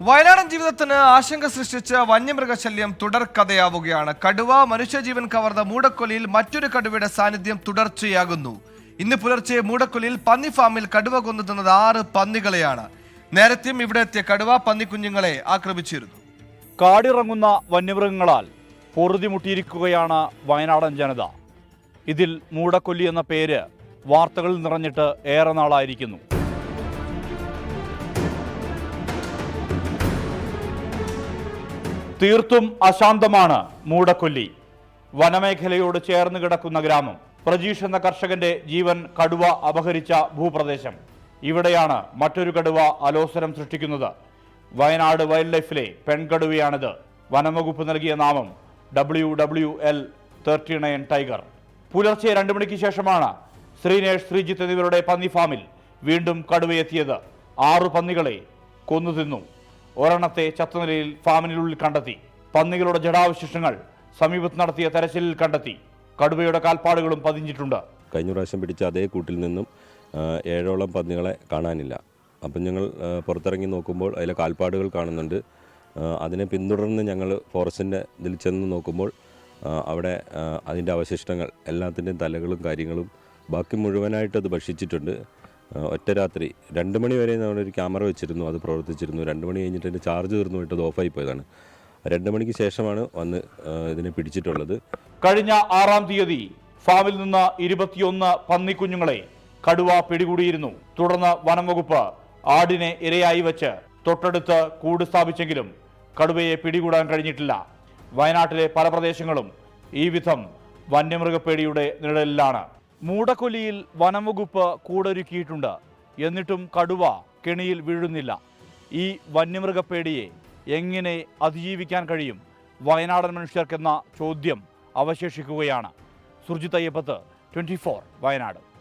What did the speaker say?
വയനാടൻ ജീവിതത്തിന് ആശങ്ക സൃഷ്ടിച്ച വന്യമൃഗശല്യം തുടർക്കഥയാവുകയാണ്. കടുവ മനുഷ്യജീവൻ കവർന്ന മൂടക്കൊലിയിൽ മറ്റൊരു കടുവയുടെ സാന്നിധ്യം തുടർച്ചയാകുന്നു. ഇന്ന് പുലർച്ചെ മൂടക്കൊലിയിൽ പന്നി ഫാമിൽ കടുവ കൊന്നു തന്നത് ആറ് പന്നികളെയാണ്. നേരത്തെയും ഇവിടെ എത്തിയ കടുവ പന്നിക്കുഞ്ഞുങ്ങളെ ആക്രമിച്ചിരുന്നു. കാടിറങ്ങുന്ന വന്യമൃഗങ്ങളാൽ പൊറുതിമുട്ടിയിരിക്കുകയാണ് വയനാടൻ ജനത. ഇതിൽ മൂടക്കൊല്ലി എന്ന പേര് വാർത്തകളിൽ നിറഞ്ഞിട്ട് ഏറെ നാളായിരിക്കുന്നു. തീർത്തും അശാന്തമാണ് മൂടക്കൊല്ലി. വനമേഖലയോട് ചേർന്ന് കിടക്കുന്ന ഗ്രാമം പ്രജീഷ് എന്ന കർഷകന്റെ ജീവൻ കടുവ അപഹരിച്ച ഭൂപ്രദേശം. ഇവിടെയാണ് മറ്റൊരു കടുവ അലോസരം സൃഷ്ടിക്കുന്നത്. വയനാട് വൈൽഡ് ലൈഫിലെ പെൺകടുവയാണിത്. വനംവകുപ്പ് നൽകിയ നാമം W W L thirty nine tiger. പുലർച്ചെ രണ്ട് മണിക്ക് ശേഷമാണ് ശ്രീനേഷ് ശ്രീജിത്ത് എന്നിവരുടെ പന്നി ഫാമിൽ വീണ്ടും കടുവയെത്തിയത്. ആറു പന്നികളെ കൊന്നു തിന്നു. ഒരെണ്ണത്തെ ചത്തനിലയിൽ ഫാമിനുള്ളിൽ കണ്ടെത്തി. പന്നികളുടെ ജടാവശിഷ്ടങ്ങൾ സമീപത്ത് നടത്തിയ തെരച്ചിലിൽ കണ്ടെത്തി. കടുവയുടെ കാൽപ്പാടുകളും പതിഞ്ഞിട്ടുണ്ട്. കഴിഞ്ഞ പ്രാവശ്യം പിടിച്ച അതേ കൂട്ടിൽ നിന്നും ഏഴോളം പന്നികളെ കാണാനില്ല. അപ്പം ഞങ്ങൾ പുറത്തിറങ്ങി നോക്കുമ്പോൾ അതിലെ കാൽപ്പാടുകൾ കാണുന്നുണ്ട്. അതിനെ പിന്തുടർന്ന് ഞങ്ങൾ ഫോറസ്റ്റിന്റെ ഇതിൽ ചെന്ന് നോക്കുമ്പോൾ അവിടെ അതിന്റെ അവശിഷ്ടങ്ങൾ എല്ലാത്തിന്റെയും തലകളും കാര്യങ്ങളും ബാക്കി മുഴുവനായിട്ട് അത് ഭക്ഷിച്ചിട്ടുണ്ട്. ഒറ്റ രാത്രി. രണ്ട് മണി വരെ ഒരു ക്യാമറ വെച്ചിരുന്നു അത് പ്രവർത്തിച്ചിരുന്നു. രണ്ട് മണി കഴിഞ്ഞിട്ട് അതിന്റെ ചാർജ് തീർന്നു പോയിട്ട് അത് ഓഫായി പോയതാണ്. രണ്ട് മണിക്ക് ശേഷമാണ് വന്ന് ഇതിനെ പിടിച്ചിട്ടുള്ളത്. കഴിഞ്ഞ ആറാം തീയതി ഫാമിൽ നിന്ന് ഇരുപത്തിയൊന്ന് പന്നിക്കുഞ്ഞുങ്ങളെ കടുവ പിടികൂടിയിരുന്നു. തുടർന്ന് വനം വകുപ്പ് ആടിനെ ഇരയായി വെച്ച് തൊട്ടടുത്ത് കൂട് സ്ഥാപിച്ചെങ്കിലും കടുവയെ പിടികൂടാൻ കഴിഞ്ഞിട്ടില്ല. വയനാട്ടിലെ പല പ്രദേശങ്ങളും ഈ വിധം വന്യമൃഗപ്പേടിയുടെ നിഴലിലാണ്. മൂടക്കൊല്ലിയിൽ വനംവകുപ്പ് കൂടൊരുക്കിയിട്ടുണ്ട്. എന്നിട്ടും കടുവ കെണിയിൽ വീഴുന്നില്ല. ഈ വന്യമൃഗപ്പേടിയെ എങ്ങനെ അതിജീവിക്കാൻ കഴിയും? വയനാടൻ മനുഷ്യർക്കെന്ന ചോദ്യം അവശേഷിക്കുകയാണ്. സുർജിത് അയ്യപ്പത്ത് ട്വന്റി വയനാട്.